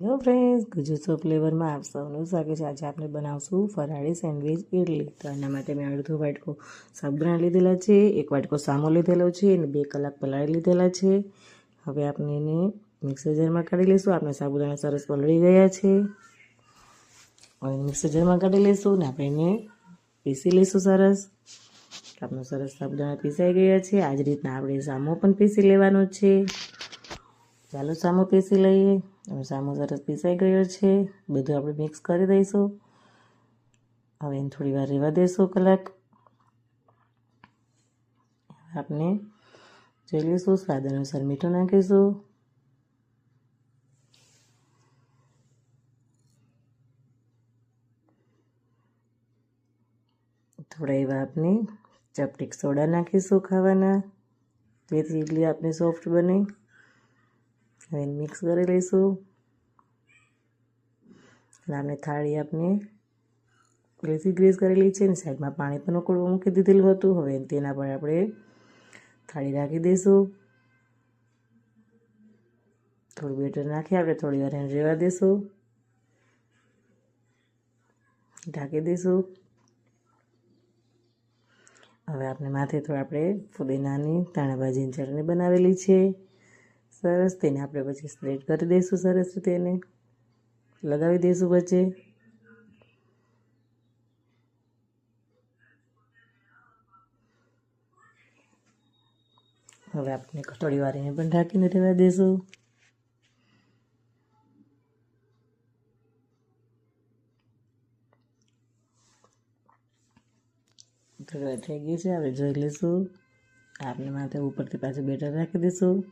Hello friends ગુજુસો ફ્લેવરમાં આપ સૌનું સ્વાગત છે. આજે આપણે બનાવશું ફરાળી સેન્ડવિચ ઇડલી. તો એના માટે મેં અડધો વાટકો સાબુદાણા લીધેલા છે, એક વાટકો સામો લીધેલો છે અને બે કલાક પલાળી લીધેલા છે. હવે આપણે એને મિક્સર જારમાં કાઢી લઈશું. આપણે સાબુદાણા સરસ પલળી ગયા છે. હવે મિક્સર જારમાં કાઢી લઈશું ને આપણે એને પીસી લઈશું સરસ. આપણો સરસ સાબુદાણા પીસાઈ ગયા છે. આ જ રીતના આપણે સામો પણ પીસી લેવાનો છે. ચાલો સામો પીસી લઈએ. હવે સામો સરસ પીસાઈ ગયો છે. બધું આપણે મિક્સ કરી દઈશું. હવે એને થોડી વાર રહેવા દઈશું કલાક. આપણે જોઈ લઈશું સ્વાદ અનુસાર મીઠું નાખીશું. થોડા એવા આપણે ચપટીક સોડા નાખીશું ખાવાના. જેથી ઇડલી આપણી સોફ્ટ બને. હવે મિક્સ કરી લઈશું. એટલે આપણે થાળી આપણે ગ્રેસી ગ્રેસ કરેલી છે ને, સાઈડમાં પાણી પણ ઉકળવા મૂકી દીધેલું હતું. હવે તેના પર આપણે થાળી રાખી દઈશું. થોડું બેટર નાખી આપણે થોડી વાર એને રહેવા દઈશું. ઢાંકી દઈશું. હવે આપણે માથે થોડા આપણે ફુદીનાની તાણાભાજીની ચટણી બનાવેલી છે. સરસ, તેને આપણે પછી સ્પ્રેડ કરી દઈશું સરસ રીતે એને. લગાવી દઈશું વચ્ચે. હવે આપણે થોડી વાળીને પણ ઢાંકીને રહેવા દઈશું. થઈ ગઈ છે, આપણે જોઈ લઈશું. આપણે માથે ઉપરથી પાછું બેટર રાખી દઈશું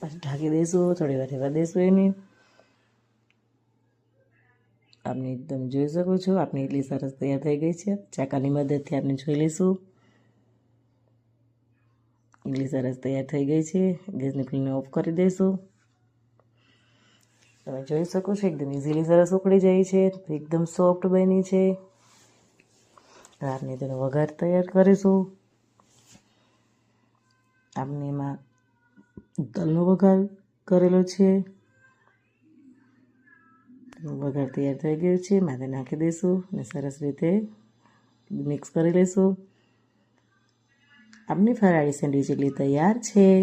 પછી ઢાંકી દઈશું થોડી વાર રહેવા દઈશું એને. આપણે એકદમ જોઈ શકો છો આપણી એટલી સરસ તૈયાર થઈ ગઈ છે. ચાકાની મદદથી આપણે જોઈ લઈશું. એટલી સરસ તૈયાર થઈ ગઈ છે. ગેસની ફ્લેમને ઓફ કરી દઈશું. તમે જોઈ શકો છો, એકદમ ઇઝીલી સરસ ઉકળી જાય છે. એકદમ સોફ્ટ બની છે. આપણે તેનો વઘાર તૈયાર કરીશું. આપણે એમાં તલનો વઘાર કરેલો છે. વઘાર તૈયાર થઈ ગયો છે. માથે નાખી દઈશું અને સરસ રીતે મિક્સ કરી લઈશું. આપની ફરાળી સેન્ડવીચ એટલી તૈયાર છે.